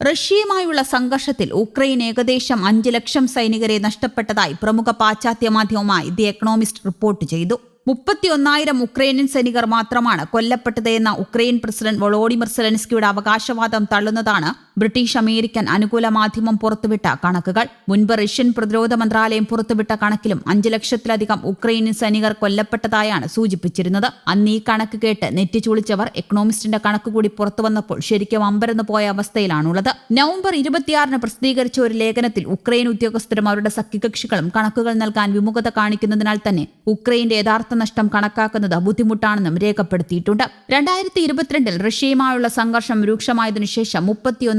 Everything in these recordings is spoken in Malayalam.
റഷ്യയുമായുള്ള സംഘർഷത്തിൽ ഉക്രൈൻ ഏകദേശം അഞ്ച് ലക്ഷം സൈനികരെ നഷ്ടപ്പെട്ടതായി പ്രമുഖ പാശ്ചാത്യ മാധ്യമമായ ദി എക്കണോമിസ്റ്റ് റിപ്പോർട്ട് ചെയ്തു. മുപ്പത്തിയൊന്നായിരം ഉക്രൈനിയൻ സൈനികർ മാത്രമാണ് കൊല്ലപ്പെട്ടത് എന്ന ഉക്രൈൻ പ്രസിഡന്റ് വൊളോഡിമിർ സെലൻസ്കിയുടെ അവകാശവാദം തള്ളുന്നതാണ് ബ്രിട്ടീഷ് അമേരിക്കൻ അനുകൂല മാധ്യമം പുറത്തുവിട്ട കണക്കുകൾ. മുൻപ് റഷ്യൻ പ്രതിരോധ മന്ത്രാലയം പുറത്തുവിട്ട കണക്കിലും അഞ്ച് ലക്ഷത്തിലധികം ഉക്രൈനിയൻ സൈനികർ കൊല്ലപ്പെട്ടതായാണ് സൂചിപ്പിച്ചിരുന്നത്. അന്ന് ഈ കണക്ക് കേട്ട് നെറ്റി ചുളിച്ചവർ എക്കണോമിസ്റ്റിന്റെ കണക്ക് കൂടി പുറത്തു വന്നപ്പോൾ ശരിക്കും അമ്പരന്ന് പോയ അവസ്ഥയിലാണുള്ളത്. നവംബർ ഇരുപത്തിയാറിന് പ്രസിദ്ധീകരിച്ച ഒരു ലേഖനത്തിൽ ഉക്രൈൻ ഉദ്യോഗസ്ഥരും അവരുടെ സഖ്യകക്ഷികളും കണക്കുകൾ നൽകാൻ വിമുഖത കാണിക്കുന്നതിനാൽ തന്നെ ഉക്രൈന്റെ യഥാർത്ഥ നഷ്ടം കണക്കാക്കുന്നത് ബുദ്ധിമുട്ടാണെന്നും രേഖപ്പെടുത്തിയിട്ടുണ്ട്. രണ്ടായിരത്തി ഇരുപത്തിരണ്ടിൽ റഷ്യയുമായുള്ള സംഘർഷം രൂക്ഷമായതിനു ശേഷം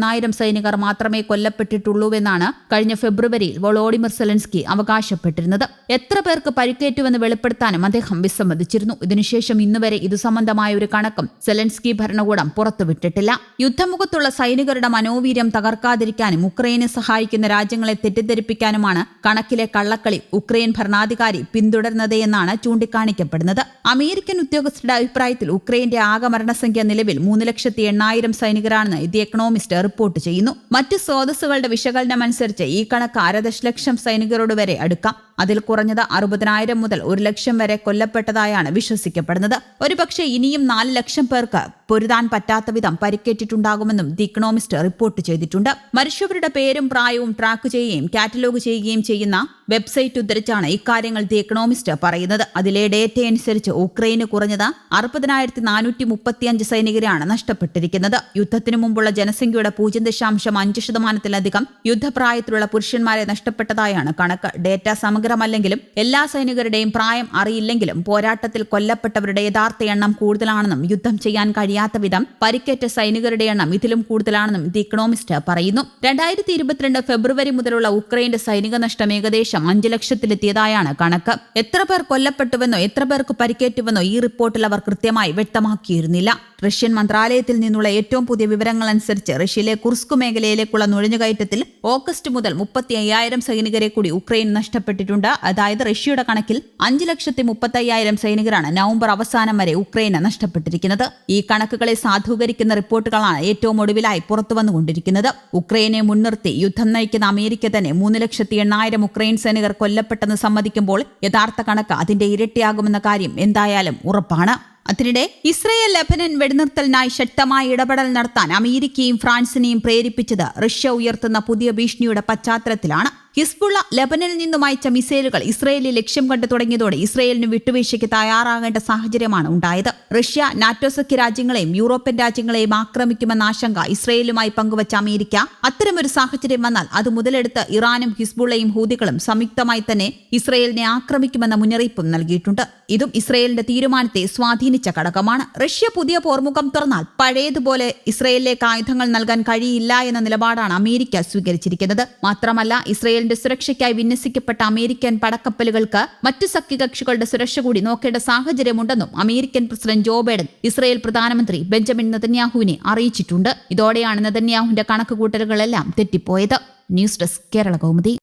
മുപ്പത്തിയൊന്നായിരം സൈനികർ മാത്രമേ കൊല്ലപ്പെട്ടിട്ടുള്ളൂവെന്നാണ് കഴിഞ്ഞ ഫെബ്രുവരിയിൽ വോളോഡിമിർ സെലൻസ്കി അവകാശപ്പെട്ടിരുന്നത്. എത്ര പേർക്ക് പരിക്കേറ്റുവെന്ന് വെളിപ്പെടുത്താനും അദ്ദേഹം വിസമ്മതിച്ചിരുന്നു. ഇതിനുശേഷം ഇന്നുവരെ ഇതു സംബന്ധമായ ഒരു കണക്കും സെലൻസ്കി ഭരണകൂടം പുറത്തുവിട്ടിട്ടില്ല. യുദ്ധമുഖത്തുള്ള സൈനികരുടെ മനോവീര്യം തകർക്കാതിരിക്കാനും ഉക്രൈനെ സഹായിക്കുന്ന രാജ്യങ്ങളെ തെറ്റിദ്ധരിപ്പിക്കാനുമാണ് കണക്കിലെ കള്ളക്കളി ഉക്രൈൻ ഭരണാധികാരി പിന്തുടരുന്നത് എന്നാണ് ചൂണ്ടിക്കാണിക്കപ്പെടുന്നത്. അമേരിക്കൻ ഉദ്യോഗസ്ഥരുടെ അഭിപ്രായത്തിൽ ഉക്രൈന്റെ ആകെ മരണസംഖ്യ നിലവിൽ മൂന്ന് ലക്ഷത്തി എണ്ണായിരം സൈനികരാണെന്ന് ദി എക്കണോമിസ്റ്റ് റിപ്പോർട്ട് ചെയ്യുന്നു. മറ്റ് സ്രോതസ്സുകളുടെ വിശകലനം അനുസരിച്ച് ഈ കണക്ക് അര ദശലക്ഷം സൈനികരോട് വരെ അടുക്കാം. അതിൽ കുറഞ്ഞത് അറുപതിനായിരം മുതൽ ഒരു ലക്ഷം വരെ കൊല്ലപ്പെട്ടതായാണ് വിശ്വസിക്കപ്പെടുന്നത്. ഒരുപക്ഷെ ഇനിയും നാല് ലക്ഷം പേർക്ക് പൊരുതാൻ പറ്റാത്ത വിധം പരിക്കേറ്റിട്ടുണ്ടാകുമെന്നും ദി ഇക്കണോമിസ്റ്റ് റിപ്പോർട്ട് ചെയ്തിട്ടുണ്ട്. മരിച്ചവരുടെ പേരും പ്രായവും ട്രാക്ക് ചെയ്യുകയും കാറ്റലോഗ് ചെയ്യുകയും ചെയ്യുന്ന വെബ്സൈറ്റ് ഉദ്ധരിച്ചാണ് ഇക്കാര്യങ്ങൾ ദി ഇക്കണോമിസ്റ്റ് പറയുന്നത്. അതിലെ ഡേറ്റ അനുസരിച്ച് ഉക്രൈന് കുറഞ്ഞത് അറുപതിനായിരത്തി നാനൂറ്റി മുപ്പത്തിയഞ്ച് സൈനികരെയാണ് നഷ്ടപ്പെട്ടിരിക്കുന്നത്. യുദ്ധത്തിനു മുമ്പുള്ള ജനസംഖ്യയുടെ പൂജ്യം ദശാംശം അഞ്ച് ശതമാനത്തിലധികം യുദ്ധപ്രായത്തിലുള്ള പുരുഷന്മാരെ നഷ്ടപ്പെട്ടതായാണ് കണക്ക്. ഡേറ്റ സമഗ്രമല്ലെങ്കിലും എല്ലാ സൈനികരുടെയും പ്രായം അറിയില്ലെങ്കിലും പോരാട്ടത്തിൽ കൊല്ലപ്പെട്ടവരുടെ യഥാർത്ഥ എണ്ണം കൂടുതലാണെന്നും യുദ്ധം ചെയ്യാൻ കഴിയാത്ത വിധം പരിക്കേറ്റ സൈനികരുടെ എണ്ണം ഇതിലും കൂടുതലാണെന്നും ദി ഇക്കണോമിസ്റ്റ് പറയുന്നു. രണ്ടായിരത്തി ഇരുപത്തിരണ്ട് ഫെബ്രുവരി മുതലുള്ള ഉക്രൈന്റെ സൈനിക നഷ്ടം ഏകദേശം അഞ്ച് ലക്ഷത്തിലെത്തിയതായാണ് കണക്ക്. എത്ര പേർ കൊല്ലപ്പെട്ടുവെന്നോ എത്ര പേർക്ക് പരിക്കേറ്റുവെന്നോ ഈ റിപ്പോർട്ടിൽ അവർ കൃത്യമായി വ്യക്തമാക്കിയിരുന്നില്ല. റഷ്യൻ മന്ത്രാലയത്തിൽ നിന്നുള്ള ഏറ്റവും പുതിയ വിവരങ്ങൾ അനുസരിച്ച് റഷ്യയിലെ കുർസ്കു മേഖലയിലേക്കുള്ള നുഴഞ്ഞുകയറ്റത്തിൽ ഓഗസ്റ്റ് മുതൽ മുപ്പത്തി അയ്യായിരം സൈനികരെ കൂടി ഉക്രൈൻ നഷ്ടപ്പെട്ടിട്ടുണ്ട്. അതായത് റഷ്യയുടെ കണക്കിൽ അഞ്ച് ലക്ഷത്തി മുപ്പത്തയ്യായിരം സൈനികരാണ് നവംബർ അവസാനം വരെ ഉക്രൈന് നഷ്ടപ്പെട്ടിരിക്കുന്നത്. ഈ കണക്കുകളെ സാധൂകരിക്കുന്ന റിപ്പോർട്ടുകളാണ് ഏറ്റവും ഒടുവിലായി പുറത്തു വന്നുകൊണ്ടിരിക്കുന്നത്. ഉക്രൈനെ മുൻനിർത്തി യുദ്ധം നയിക്കുന്ന അമേരിക്ക തന്നെ മൂന്ന് ലക്ഷത്തി എണ്ണായിരം ഉക്രൈൻ സൈനികർ കൊല്ലപ്പെട്ടെന്ന് സമ്മതിക്കുമ്പോൾ യഥാർത്ഥ കണക്ക് അതിന്റെ ഇരട്ടിയാകുമെന്ന കാര്യം എന്തായാലും ഉറപ്പാണ്. അതിനിടെ ഇസ്രയേൽ ലബനൻ വെടിനിർത്തലിനായി ശക്തമായ ഇടപെടൽ നടത്താൻ അമേരിക്കയും ഫ്രാൻസിനെയും പ്രേരിപ്പിച്ചത് റഷ്യ ഉയർത്തുന്ന പുതിയ ഭീഷണിയുടെ പശ്ചാത്തലത്തിലാണ്. ഹിസ്ബുള്ള ലബനനിൽ നിന്നും അയച്ച മിസൈലുകൾ ഇസ്രയേലിൽ ലക്ഷ്യം കണ്ടു തുടങ്ങിയതോടെ ഇസ്രയേലിന് വിട്ടുവീഴ്ചയ്ക്ക് തയ്യാറാകേണ്ട സാഹചര്യമാണ് ഉണ്ടായത്. റഷ്യ നാറ്റോ സഖ്യ രാജ്യങ്ങളെയും യൂറോപ്യൻ രാജ്യങ്ങളെയും ആക്രമിക്കുമെന്ന ആശങ്ക ഇസ്രയേലുമായി പങ്കുവച്ച അമേരിക്ക അത്തരമൊരു സാഹചര്യം വന്നാൽ അത് മുതലെടുത്ത് ഇറാനും ഹിസ്ബുള്ളയും ഹൂതികളും സംയുക്തമായി തന്നെ ഇസ്രയേലിനെ ആക്രമിക്കുമെന്ന മുന്നറിയിപ്പും നൽകിയിട്ടുണ്ട്. ഇതും ഇസ്രയേലിന്റെ തീരുമാനത്തെ സ്വാധീനിച്ച ഘടകമാണ്. റഷ്യ പുതിയ പോർമുഖം തുറന്നാൽ പഴയതുപോലെ ഇസ്രയേലിലേക്ക് ആയുധങ്ങൾ നൽകാൻ കഴിയില്ല എന്ന നിലപാടാണ് അമേരിക്ക സ്വീകരിച്ചിരിക്കുന്നത്. മാത്രമല്ല ഇസ്രയേലിന്റെ സുരക്ഷയ്ക്കായി വിന്യസിക്കപ്പെട്ട അമേരിക്കൻ പടക്കപ്പലുകൾക്ക് മറ്റു സഖ്യകക്ഷികളുടെ സുരക്ഷ കൂടി നോക്കേണ്ട സാഹചര്യമുണ്ടെന്നും American president Joe Biden Israel പ്രധാനമന്ത്രി ബെഞ്ചമിൻ നെതന്യാഹുവിനെ അറിയിച്ചിട്ടുണ്ട്. ഇതോടെയാണ് നെതന്യാഹുവിന്റെ കണക്കുകൂട്ടലുകളെല്ലാം തെറ്റിപ്പോയത്. News desk Kerala Kaumudi.